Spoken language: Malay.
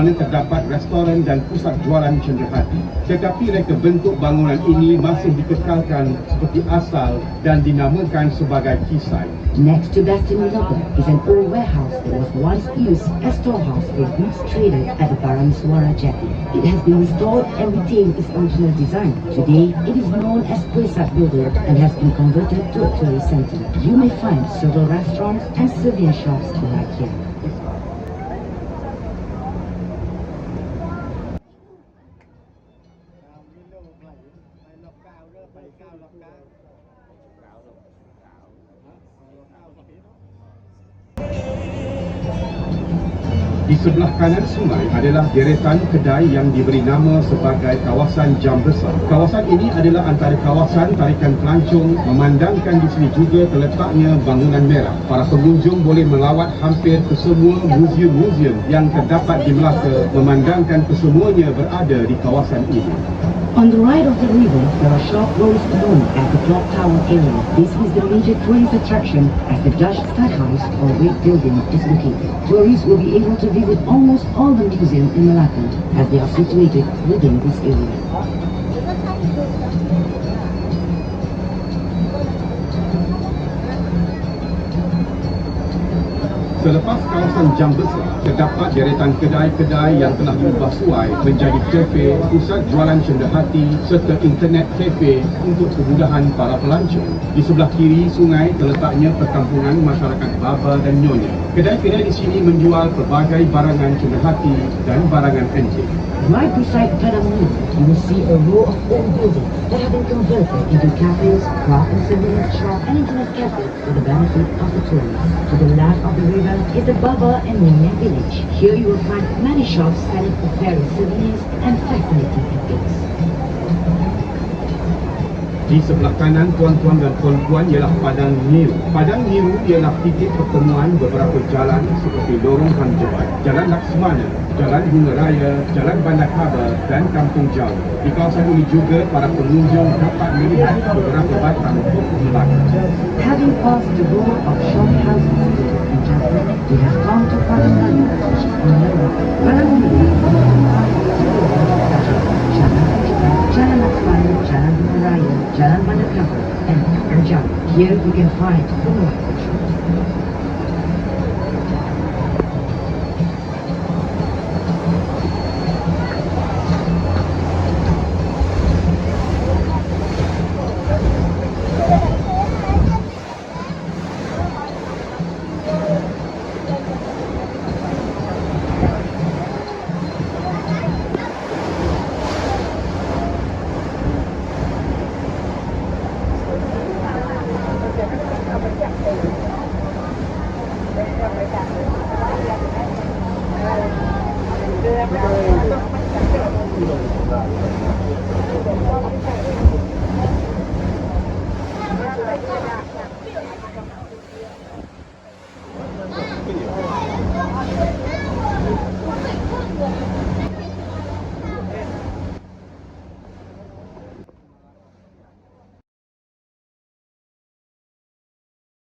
mana terdapat restoran dan pusat jualan cenderhati. Tetapi reka bentuk bangunan ini masih dikekalkan seperti asal dan dinamakan sebagai kisai. Next to Bastion Miloka is an old warehouse that was once used as storehouse for goods traded at the Parameswara jetty. It has been restored and retained its original design. Today, it is known as Puesat Building and has been converted to a tourist center. You may find several restaurants and souvenir shops right here. cao rất là bay cao lọt cá cao lọt cao lọt cao lọt Di sebelah kanan sungai adalah deretan kedai yang diberi nama sebagai kawasan Jam Besar. Kawasan ini adalah antara kawasan tarikan pelancong memandangkan di sini juga terletaknya bangunan merah. Para pengunjung boleh melawat hampir ke semua muzium-muzium yang terdapat di Melaka memandangkan kesemuanya berada di kawasan ini. On the right of the river, there are sharp roads known as the Clock Tower area. This is the major tourist attraction as the Dutch Stadhuis or Great Building is located. Tourists will be able to visit almost all the museums in Malacca as they are situated within this area. Selepas kawasan Jam Besar, terdapat deretan kedai-kedai yang telah diubah suai menjadi kafe, pusat jualan cenderhati serta internet kafe untuk kemudahan para pelancong. Di sebelah kiri sungai terletaknya perkampungan masyarakat Baba dan Nyonya. Kedai-kedai di sini menjual pelbagai barangan cenderhati dan barangan antik. Right beside Padamu, you will see a row of old buildings been converted into cafes, craft and shops, and internet cafes for the benefit of the tourists. To the left of the river is the Baba and Nyonya village. Here you will find many shops selling various souvenirs and fascinating antiques. Di sebelah kanan tuan-tuan dan puan-puan ialah Padang Niru. Padang Niru ialah titik pertemuan beberapa jalan seperti Lorong Han Jebat, Jalan Laksmana, Jalan Bunga Raya, Jalan Bandar Kaba dan Kampung Jawa. Di kawasan ini juga para pengunjung dapat melihat beberapa batang pokok Melaka. Having passed the row of shop houses in Japan, we have come to Padangani, which Here you can find Thank you.